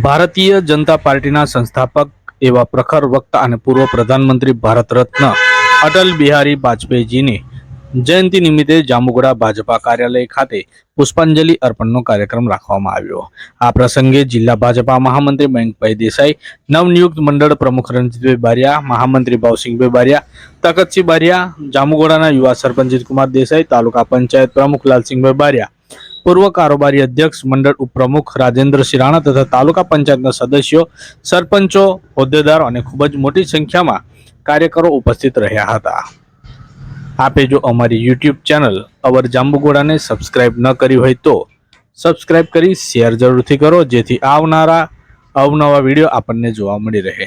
ભારતીય જનતા પાર્ટીના સંસ્થાપક એવા પ્રખર વક્તા અને પૂર્વ પ્રધાનમંત્રી ભારત રત્ન અટલ બિહારી વાજપેયીજીની જયંતિ નિમિત્તે જાંબુગડા ભાજપા કાર્યાલય ખાતે પુષ્પાંજલિ અર્પણનો કાર્યક્રમ રાખવામાં આવ્યો. આ પ્રસંગે જિલ્લા ભાજપા મહામંત્રી મયંકભાઈ દેસાઈ, નવનિયુક્ત મંડળ પ્રમુખ રણજીતભાઈ બારિયા, મહામંત્રી ભાવસિંહભાઈ બારિયા તકતસિંહ બારિયા, જાંબુગોડાના યુવા સરપંચ જીતકુમાર દેસાઈ, તાલુકા પંચાયત પ્રમુખ લાલસિંહભાઈ બારિયા પૂર્વ કારોબારી અધ્યક્ષ, મંડળ ઉપપ્રમુખ રાજેન્દ્ર સિરાણા તથા તાલુકા પંચાયતના સદસ્યો, સરપંચો, હોદ્દેદારો અને ખૂબ જ મોટી સંખ્યામાં કાર્યકરો ઉપસ્થિત રહ્યા હતા. આપે જો અમારી યુટ્યુબ ચેનલ અવર જાંબુગોડાને સબસ્ક્રાઇબ ન કરી હોય તો સબસ્ક્રાઇબ કરી શેર જરૂરથી કરો, જેથી આવનારા અવનવા વીડિયો આપણને જોવા મળી રહે.